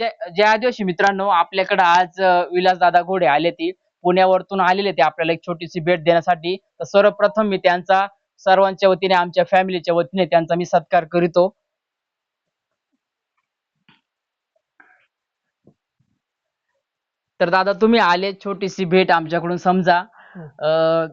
जय जय आदिवासी मित्रांनो आपल्याकडे आज विलास दादा घोडे आले ती पुण्यावरतून आलेले ते आपल्याला एक छोटीशी भेट देण्यासाठी तर सर्वप्रथम मी त्यांचा सर्वांच्या वतीने आमच्या फॅमिलीच्या वतीने त्यांचा मी सत्कार करीतो. तर दादा तुम्ही आले छोटीशी भेट आमच्याकडून समजा. अं,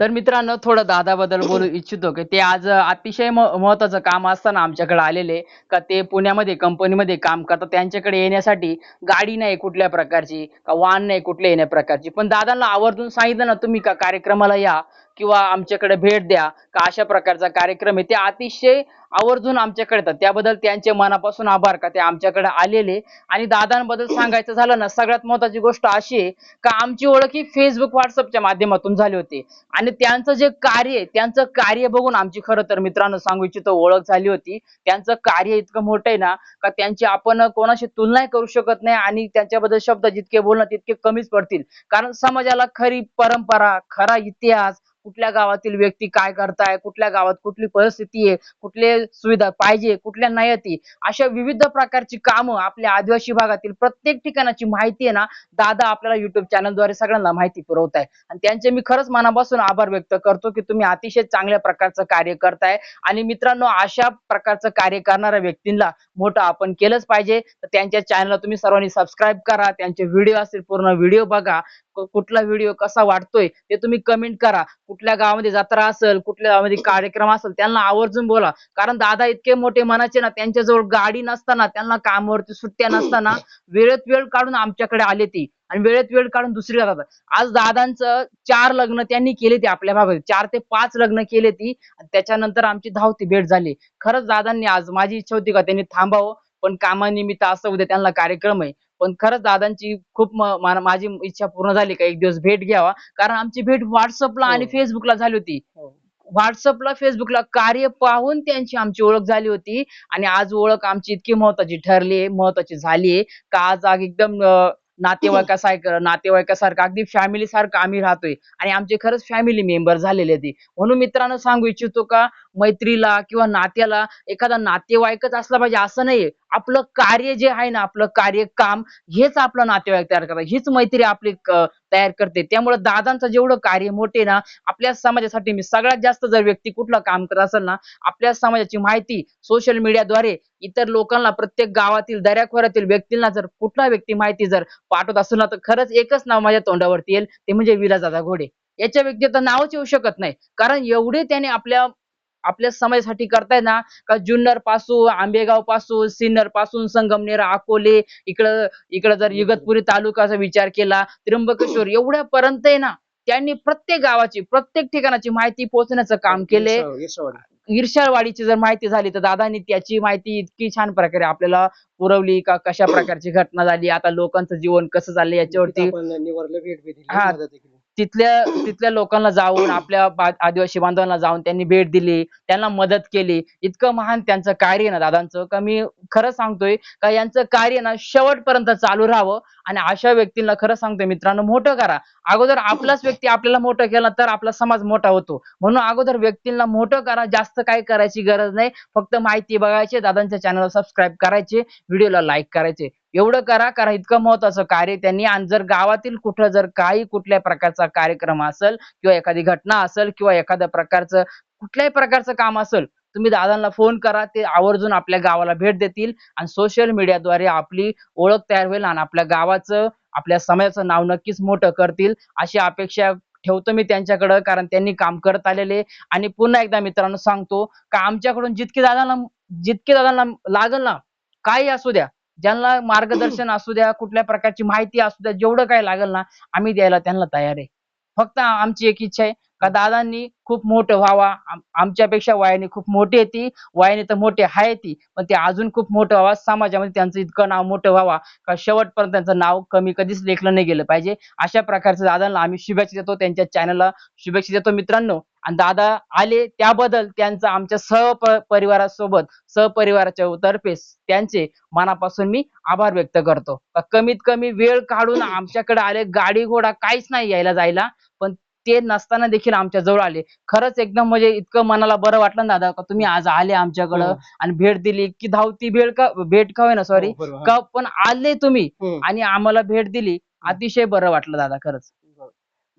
तर मित्रांनो थोडं दादाबद्दल बोलू इच्छितो की ते आज अतिशय महत्वाचं काम असताना आमच्याकडे आलेले का ते पुण्यामध्ये कंपनीमध्ये काम करतात. त्यांच्याकडे येण्यासाठी गाडी नाही कुठल्या प्रकारची का वाहन नाही कुठल्या येण्या प्रकारची. पण दादांना आवर्जून सांगितलं ना तुम्ही का कार्यक्रमाला या? किंवा आमच्याकडे भेट द्या का अशा प्रकारचा कार्यक्रम आहे ते अतिशय आवर्जून आमच्याकडे येतात. त्याबद्दल त्यांचे मनापासून आभार का ते आमच्याकडे आलेले. आणि दादांबद्दल सांगायचं झालं ना सगळ्यात महत्वाची गोष्ट अशी आहे का आमची ओळख ही फेसबुक व्हॉट्सअपच्या माध्यमातून झाली होती. आणि त्यांचं जे कार्य आहे त्यांचं कार्य बघून आमची खरं तर मित्रांनो सांगू इच्छितो ओळख झाली होती. त्यांचं कार्य इतकं मोठं आहे ना का त्यांची आपण कोणाशी तुलनाही करू शकत नाही आणि त्यांच्याबद्दल शब्द जितके बोलणं तितके कमीच पडतील. कारण समाजाला खरी परंपरा खरा इतिहास कुठल्या गावातील व्यक्ती काय करताय कुठल्या गावात कुठली परिस्थिती आहे कुठले सुविधा पाहिजे कुठल्या नाही ती अशा विविध प्रकारची कामं आपल्या आदिवासी भागातील प्रत्येक ठिकाणाची माहिती आहे ना दादा आपल्याला युट्यूब चॅनलद्वारे सगळ्यांना माहिती पुरवताय. आणि त्यांचे मी खरंच मनापासून आभार व्यक्त करतो की तुम्ही अतिशय चांगल्या प्रकारचं कार्य करताय. आणि मित्रांनो अशा प्रकारचं कार्य करणाऱ्या व्यक्तींना मोठं आपण केलंच पाहिजे. तर त्यांच्या चॅनलला तुम्ही सर्वांनी सबस्क्राईब करा त्यांचे व्हिडिओ असतील पूर्ण व्हिडिओ बघा. कुठला व्हिडिओ कसा वाटतोय ते तुम्ही कमेंट करा. कुठल्या गावामध्ये जत्रा असेल कुठल्या गावामध्ये कार्यक्रम असेल त्यांना आवर्जून बोला. कारण दादा इतके मोठे मनाचे ना त्यांच्याजवळ गाडी नसताना त्यांना कामावरती सुट्ट्या नसताना वेळेत वेळ काढून आमच्याकडे आले ती. आणि वेळेत वेळ काढून दुसरी जातात. आज दादांचं चार लग्न त्यांनी केले ते आपल्या भागात चार ते पाच लग्न केले ती. त्याच्यानंतर आमची धावती भेट झाली. खरंच दादांनी आज माझी इच्छा होती का त्यांनी थांबावं पण कामानिमित्त असं उद्या त्यांना कार्यक्रम आहे. पण खरंच दादांची खूप माझी इच्छा पूर्ण झाली का एक दिवस भेट घ्यावा. कारण आमची भेट व्हॉट्सअपला आणि हो. फेसबुकला झाली होती. हो. व्हॉट्सअपला फेसबुकला कार्य पाहून त्यांची आमची ओळख झाली होती. आणि आज ओळख आमची इतकी महत्वाची ठरली आहे महत्वाची झाली आहे. का आज आग एकदम नातेवाईकासारखं नातेवाईकासारखं अगदी फॅमिली सारखं आम्ही राहतोय. आणि आमचे खरंच फॅमिली मेंबर झालेले ते म्हणून मित्रांनो सांगू इच्छितो का मैत्रीला किंवा नात्याला एखादा नातेवाईकच असला पाहिजे असं नाहीये. आपलं कार्य जे आहे ना आपलं कार्य काम हेच आपलं नातेवाईक तयार करतात. हीच मैत्री आपली तयार करते. त्यामुळे दादांचं जेवढं कार्य मोठे ना आपल्या समाजासाठी मी सगळ्यात जास्त जर व्यक्ती कुठलं काम करत असेल ना आपल्या समाजाची माहिती सोशल मीडियाद्वारे इतर लोकांना प्रत्येक गावातील दऱ्याखोऱ्यातील व्यक्तींना जर कुठला व्यक्ती माहिती जर पाठवत असेल ना तर खरंच एकच नाव माझ्या तोंडावरती येईल. ते म्हणजे विलासदादा घोडे. याच्या व्यक्ती तर नावच येऊ शकत नाही. कारण एवढे त्याने आपल्या आपल्या समाजासाठी करताय ना का जुन्नरपासून आंबेगावपासून सिन्नरपासून संगमनेर अकोले इकडं इकडं जर इगतपुरी तालुकाचा विचार केला त्र्यंबकेश्वर एवढ्यापर्यंत आहे ना त्यांनी प्रत्येक गावाची प्रत्येक ठिकाणाची माहिती पोहोचण्याचं काम केले. ईर्षावाडीची जर माहिती झाली तर दादांनी त्याची माहिती इतकी छान प्रकारे आपल्याला पुरवली का कशा प्रकारची घटना झाली आता लोकांचं जीवन कसं चाललंय तिथं याच्यावरती हा. तिथल्या तिथल्या लोकांना जाऊन आपल्या आदिवासी बांधवांना जाऊन त्यांनी भेट दिली त्यांना मदत केली. इतकं महान त्यांचं कार्य ना दादांचं. का मी खरं सांगतोय का यांचं कार्य ना शेवटपर्यंत चालू राहावं आणि अशा व्यक्तींना खरं सांगतोय मित्रांनो मोठं करा. अगोदर आपलाच व्यक्ती आपल्याला मोठं केला तर आपला समाज मोठा होतो. म्हणून अगोदर व्यक्तींना मोठं करा जास्त काय करायची गरज नाही. फक्त माहिती बघायची दादांच्या चॅनलला सबस्क्राईब करायचे व्हिडिओला लाईक करायचे. एवढं करा कारण इतकं महत्वाचं कार्य त्यांनी. आणि जर गावातील कुठं जर काही कुठल्या प्रकारचा कार्यक्रम असेल किंवा एखादी घटना असेल किंवा एखाद्या प्रकारचं कुठल्याही प्रकारचं काम असेल तुम्ही दादांना फोन करा. ते आवर्जून आपल्या गावाला भेट देतील आणि सोशल मीडियाद्वारे आपली ओळख तयार होईल आणि आपल्या गावाचं आपल्या समाजाचं नाव नक्कीच मोठं करतील. अशी अपेक्षा ठेवतो मी त्यांच्याकडं कारण त्यांनी काम करत आलेले आणि पुन्हा एकदा मित्रांनो सांगतो का आमच्याकडून जितके दादांना जितके दादांना लागल ना काही असू द्या. ज्यांना मार्गदर्शन असू द्या कुठल्या प्रकारची माहिती असू द्या जेवढं काही लागेल ना आम्ही द्यायला त्यांना तयार आहे. फक्त आमची एक इच्छा आहे का दादांनी खूप मोठं व्हावा. आमच्यापेक्षा वयाने खूप मोठी आहे ती. वयाने तर मोठे आहे ती. पण ते अजून खूप मोठं व्हावा. समाजामध्ये त्यांचं इतकं नाव मोठं व्हावा का शेवटपर्यंत त्यांचं नाव कमी कधीच लेखलं नाही गेलं पाहिजे. अशा प्रकारचं दादांना आम्ही शुभेच्छा देतो. त्यांच्या चॅनलला शुभेच्छा देतो मित्रांनो. आणि दादा आले त्याबद्दल त्यांचा आमच्या सह परिवारासोबत सहपरिवाराच्या तर्फे त्यांचे मनापासून मी आभार व्यक्त करतो. कमीत कमी वेळ काढून आमच्याकडे आले. गाडी घोडा काहीच नाही यायला जायला. पण ते नसताना देखील आमच्या जवळ आले. खरंच एकदम म्हणजे इतकं मनाला बरं वाटलं ना दादा का तुम्ही आज आले आमच्याकडं हो. आणि भेट दिली. की धावती भेट का भेट का ना सॉरी हो, बरोबर. का पण आले तुम्ही. आणि आम्हाला भेट दिली. अतिशय बरं वाटलं दादा खरंच.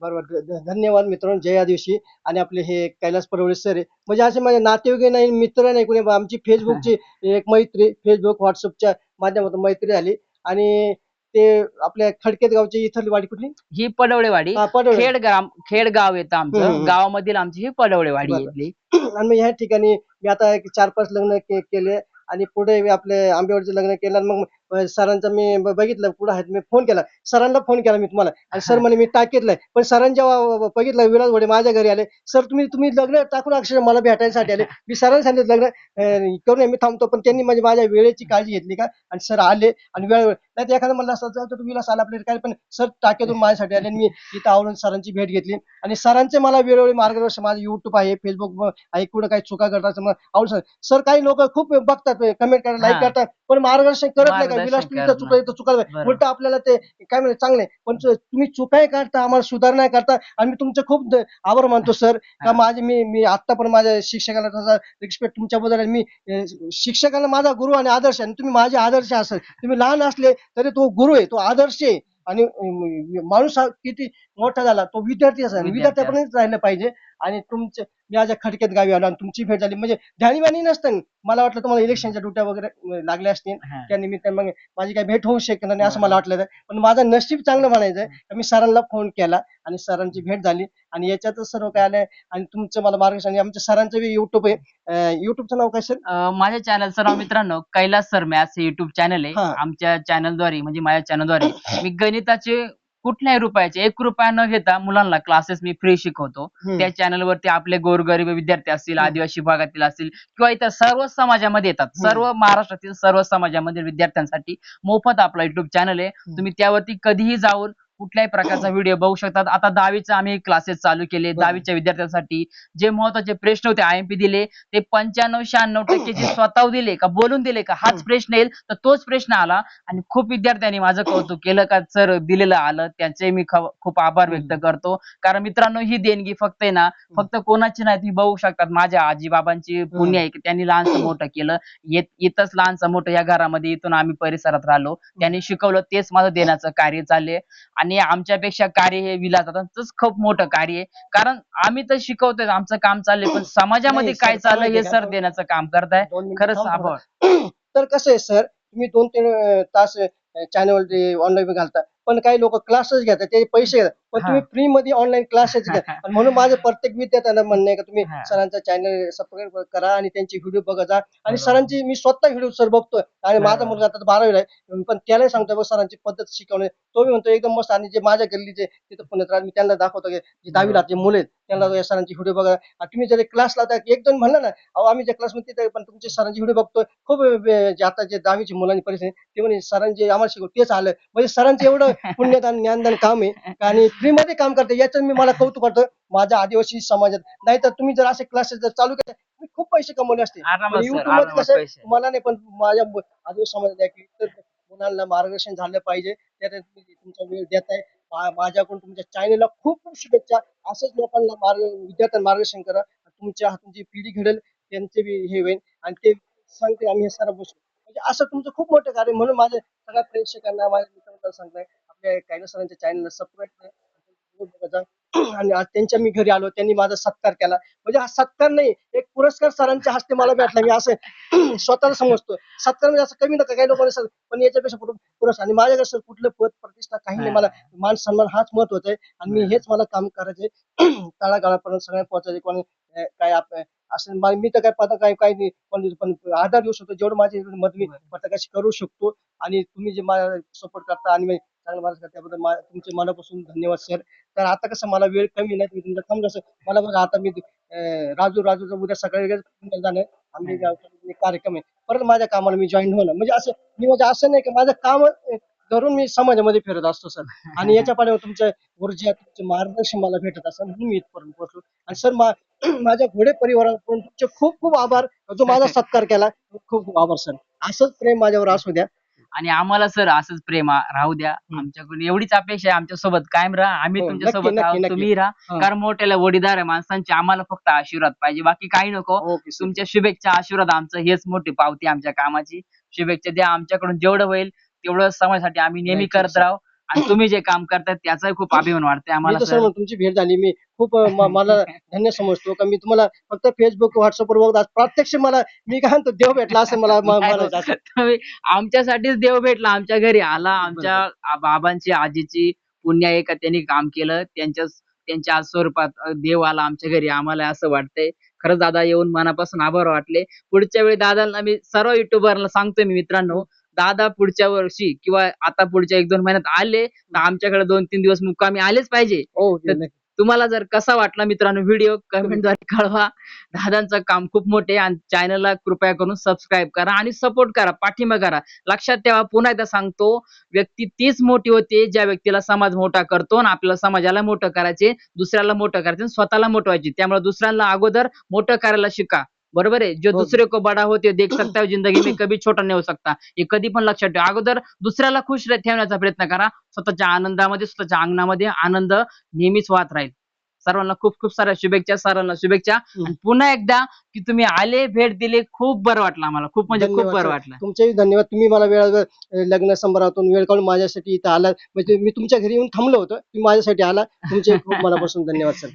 बरोबर. धन्यवाद मित्रांनो जय आदिवासी आणि आपले हे कैलास परवळे सर आहे. म्हणजे असे माझे नातेवाईक नाही मित्र नाही कोणी. आमची फेसबुकची एक मैत्री फेसबुक व्हॉट्सअपच्या माध्यमातून मैत्री झाली. आणि ते आपल्या खडकेत गावची इथली वाडी कुठली? ही पडवळेवाडी. हा, पडवळे खेड गाव खेड गाव येतं हम्म, आमचं. हम्म. गावामधील आमची ही पडवळेवाडी बरं. इथली आणि मग ह्या ठिकाणी मी आता एक चार पाच लग्न के- केले. आणि पुढे मी आपले आंबेवाडीचे लग्न केलं आणि मग सरांचं मी ब- बघितलं पुढे आहेत मी फोन केला. सरांना फोन केला मी तुम्हाला. आणि सर म्हणे मी टाकीतलंय. पण सरांनी जेव्हा बघितलं विलास वडे माझ्या घरी आले. सर तुम्ही तुम्ही लग्न टाकून अक्षर मला भेटायसाठी आले. मी सरांनी सांगितलं लग्न अं, करून मी थांबतो. पण त्यांनी म्हणजे माझ्या वेळेची काळजी घेतली का? आणि सर आले आणि वेळ नाही तर एखादं म्हणलं असतं तर विलास आला आपल्याला काय? पण सर टाकेतून माझ्यासाठी आले आणि मी इथं आवडून सरांची भेट घेतली. आणि सरांचे मला वेळोवेळी मार्गदर्शन माझं युट्यूब आहे फेसबुक आहे कुठं काही चुका करतात मग आवडून सर काही लोक खूप बघतात कमेंट करतात लाईक हा. करतात पण मार्गदर्शन करत नाही का विलास चुका इथं चुका बरोबर. उलट आपल्याला ते काय म्हणजे चांगले पण तुम्ही चुकाही करता आम्हाला सुधारणा करता. आणि मी तुमचे खूप आभार मानतो सर. का. माझे मी मी आता पण माझ्या शिक्षकाला तसा रिस्पेक्ट तुमच्याबद्दल. मी शिक्षकाला माझा गुरु आणि आदर्श आणि तुम्ही माझे आदर्श असाल तुम्ही लहान असले तरी तो गुरु आहे तो आदर्श आहे. आणि माणूस हा किती मोठा झाला तो विद्यार्थी विद्यार्थी विद्यार्थ्यापर्यंत राहिलं पाहिजे. आणि तुमचे मी आज या खडक्यात गावी आलो आणि तुमची भेट झाली. म्हणजे ध्यानीवानी नसतं. मला वाटलं तुम्हाला इलेक्शनच्या ड्युट्या वगैरे लागल्या असतील. त्या निमित्ताने मग माझी काही भेट होऊ शकणार नाही असं मला वाटलं पण माझं नशीब चांगलं म्हणायचं आहे मी सरांना फोन केला आणि सरांची भेट झाली. आणि याच्यातच सर्व काय आलंय आणि तुमचं मला मार्गदर्शन आमच्या सरांचं बी युट्यूब आहे. युट्यूबचं नाव काय सर? माझ्या चॅनलचं नाव मित्रांनो कैलास सर हे युट्यूब चॅनल आहे. आमच्या चॅनलद्वारे म्हणजे माझ्या चॅनलद्वारे मी गणिताचे कुठल्याही रुपयाचे एक रुपया न घेता मुलांना क्लासेस मी फ्री शिकवतो. त्या चॅनलवरती आपले गोरगरीब विद्यार्थी असतील हम्म. आदिवासी भागातील असतील किंवा इतर सर्व समाजामध्ये येतात. हम्म. सर्व महाराष्ट्रातील सर्व समाजामधील विद्यार्थ्यांसाठी मोफत आपला युट्यूब चॅनल आहे. तुम्ही त्यावरती कधीही जाऊन कुठल्याही प्रकारचा व्हिडिओ बघू शकतात. आता दहावीचे आम्ही क्लासेस चालू केले. दहावीच्या विद्यार्थ्यांसाठी जे महत्त्वाचे प्रश्न होते आय एम पी दिले ते पंच्याण्णव शहाण्णव टक्के जे स्वतः दिले का बोलून दिले का हाच. प्रश्न येईल. तर तोच प्रश्न आला आणि खूप विद्यार्थ्यांनी माझं कौतुक केलं का सर दिलेलं आलं. त्यांचे मी खूप आभार व्यक्त करतो. कारण मित्रांनो ही देणगी फक्त आहे ना फक्त कोणाची नाही तुम्ही बघू शकतात. माझ्या आजी बाबांची पुण्य आहे की त्यांनी लहानचं मोठं केलं. येत इथंच लहानचं मोठं या घरामध्ये इथून आम्ही परिसरात राहिलो. त्यांनी शिकवलं तेच माझं देण्याचं कार्य चाललंय. आणि आमच्यापेक्षा कार्य हे विलासातच खूप मोठं कार्य आहे कारण आम्ही तर शिकवतोय आमचं काम चाललंय पण समाजामध्ये काय चाललंय हे? सर देण्याचं काम करताय खरंच आभार. तर कसं आहे सर तुम्ही दोन तीन तास चॅनल ऑनलाईन घालता पण काही लोक क्लासेस घेतात ते पैसे घेतात पण हा. तुम्ही फ्री मध्ये ऑनलाईन क्लासेस घ्या आणि म्हणून माझं प्रत्येक विद्यार्थ्यांना म्हणणं आहे का तुम्ही हा. सरांचा चॅनल सबस्क्राईब करा आणि त्यांचे व्हिडिओ बघा जा आणि बरोबर. सरांची मी स्वतः व्हिडिओ सर बघतोय आणि माझा बरोबर. मुलगा आता बारावीला आहे पण त्यालाही सांगतोय बघ सरांची पद्धत शिकवणे तो मी म्हणतो एकदम मस्त आणि जे माझ्या गल्लीचे तिथं पुण्यात राहतात, मी त्यांना दाखवतो की जे दहावीला जे मुलं आहेत त्यांना या सरांची व्हिडिओ बघा. तुम्ही जर क्लास लावता एक दोन म्हणलं ना अहो आम्ही ज्या क्लासमध्ये पण तुमचे सरांची व्हिडिओ बघतोय. खूप जे आता जे दहावीची मुलांची परिस्थिती ते म्हणे सरांचे आम्हाला शिकव. तेच आलं. म्हणजे सरांचं एवढं पुण्यदान ज्ञानदान काम आहे. आणि फ्री मध्ये काम करते. याचं मी मला कौतुक वाटतं माझ्या आदिवासी समाजात. नाहीतर तुम्ही जर असे क्लासेस जर चालू केले तुम्ही खूप पैसे कमवले असते. आरामात पण सर YouTube मध्ये आरामात कसं आहे, मला नाही पण माझ्या मु- आदिवासी समाजात आहे मुलांना मार्गदर्शन झालं पाहिजे. त्यात तुम्ही तुमचा वेळ देताय. मा- माझ्याकडून तुमच्या चॅनेलला खूप खूप शुभेच्छा. असंच लोकांना मार्ग विद्यार्थ्यांना मार्गदर्शन करा. तुमच्या हातून जी पिढी घडेल त्यांचे बी हे होईल आणि ते सांगते आम्ही हे सारा बसू म्हणजे असं तुमचं खूप मोठं कार्य म्हणून माझ्या सगळ्या प्रेक्षकांना माझ्या मित्रांना सांगताय. आपल्या कायदा सरांच्या चॅनलला सबस्क्राईब करा. आणि आज त्यांच्या मी घरी आलो त्यांनी माझा सत्कार केला. म्हणजे हा सत्कार नाही एक पुरस्कार सरांच्या हस्ते मला भेटला. मी असं स्वतःला समजतो. सत्कार म्हणजे असं कमी नका काही लोकांनी पण याच्यापेक्षा पुरस्कार. आणि माझ्याकडे सर कुठलं पद प्रतिष्ठा काही नाही. मला मान सन्मान हाच महत्त्वाचा आहे. आणि मी हेच मला काम करायचे तळागाळापर्यंत सगळ्यांना पोहोचायचे कोणी काय असं मा- तर काय पद काय काही नाही. पण पण आधार देऊ शकतो. जेवढं माझी मदत मी पथकाशी करू शकतो. आणि तुम्ही जे मला सपोर्ट करता आणि चांगलं मार्ग करता त्याबद्दल मा- तुमचे मनापासून धन्यवाद सर तर आता कसं मला वेळ कमी नाही मी तुमचं थांबलं असं मला बघा आता मी अं, राजू राजूचं उद्या सकाळी लगेच पुण्याला जाणं आहे. आम्ही गावचा एक कार्यक्रम आहे. परत माझ्या कामाला मी जॉईन होणार. म्हणजे असं मी म्हणजे असं नाही की माझं काम अं, करून मी समाजामध्ये फिरत असतो सर आणि याच्या पाठीवर तुमच्या ऊर्जा तुमचे मार्गदर्शन मला भेटत असं म्हणून मी इथपर्यंत पोहोचलो. आणि सर मा माझ्या घोडे परिवाराकडून तुमचे खूप खूप आभार. जो माझा सत्कार केला खूप खूप आभार सर असंच प्रेम माझ्यावर असू द्या. आणि आम्हाला सर असंच प्रेम राहू द्या. आमच्याकडून एवढीच अपेक्षा आहे. आमच्यासोबत कायम राहा. आम्ही हो, तुमच्या नक्की, सोबत नक्की, आहोत नक्की. तुम्ही राहा. हा. कारण मोठ्याला वडीदार आहे. माणसांचे आम्हाला फक्त आशीर्वाद पाहिजे. बाकी काही नको. Okay sir. तुमच्या शुभेच्छा आशीर्वाद आमचं हेच मोठी पावती आमच्या कामाची. शुभेच्छा द्या. आमच्याकडून जेवढं होईल तेवढं समाजासाठी आम्ही नेहमी Thank you, करत sir. राहू. आणि तुम्ही जे काम करताय त्याचाही खूप अभिमान वाटतंय आम्हाला सर तुमची भेट झाली. मी खूप म- मला धन्य समजतो. का मी तुम्हाला फक्त फेसबुक व्हॉट्सअपवर बघत प्रत्यक्ष मला मी काय म्हणतो देव भेटला असं मला म-. तुम्ही आमच्यासाठीच देव भेटला. आमच्या घरी आला. आमच्या आ- बाबांची आजीची पुण्य आहे का त्यांनी काम केलं. त्यांच्या त्यांच्या आज स्वरूपात अ, देव आला आमच्या घरी. आम्हाला असं वाटतंय. खरंच दादा येऊन मनापासून आभार वाटले. पुढच्या वेळी दादांना मी सर्व युट्यूबरला सांगतोय मी मित्रांनो. दादा पुढच्या वर्षी किंवा आता पुढच्या एक दोन महिन्यात आले तर आमच्याकडे दोन तीन दिवस मुक्कामी आलेच पाहिजे. हो तर नक्की. तुम्हाला जर कसा वाटला मित्रांनो व्हिडिओ कमेंटद्वारे कळवा. दादांचं काम खूप मोठे आहे आणि चॅनलला कृपया करून सबस्क्राईब करा आणि सपोर्ट करा पाठिंबा करा. लक्षात ठेवा पुन्हा एकदा सांगतो व्यक्ती तीच मोठी होते ज्या व्यक्तीला समाज मोठा करतो आणि आपल्याला समाजाला मोठं करायचे दुसऱ्याला मोठं करायचे आणि स्वतःला मोठं व्हायचे. त्यामुळे दुसऱ्यांना अगोदर मोठं करायला शिका. बरोबर आहे? जो हो. दुसरे को बडा होते देख सकता है जिंदगी में कभी छोटा नाही हो सकता। हे कधी पण लक्षात ठेवा. अगोदर दुसऱ्याला खुश ठेवण्याचा प्रयत्न करा. स्वतःच्या आनंदामध्ये स्वतःच्या अंगणामध्ये आनंद नेहमीच वाहत राहील. सर्वांना खूप खूप साऱ्या शुभेच्छा सर्वांना शुभेच्छा. पुन्हा एकदा की तुम्ही आले भेट दिली खूप बरं वाटलं आम्हाला. खूप म्हणजे खूप बरं. वाटलं. तुमचेही धन्यवाद. तुम्ही मला अं, लग्न समारंभातून वेळ काढून माझ्यासाठी इथं आला. म्हणजे मी तुमच्या घरी येऊन थांबलो होतो. तुम्ही माझ्यासाठी आला. तुमचे खूप मनापासून धन्यवाद सर.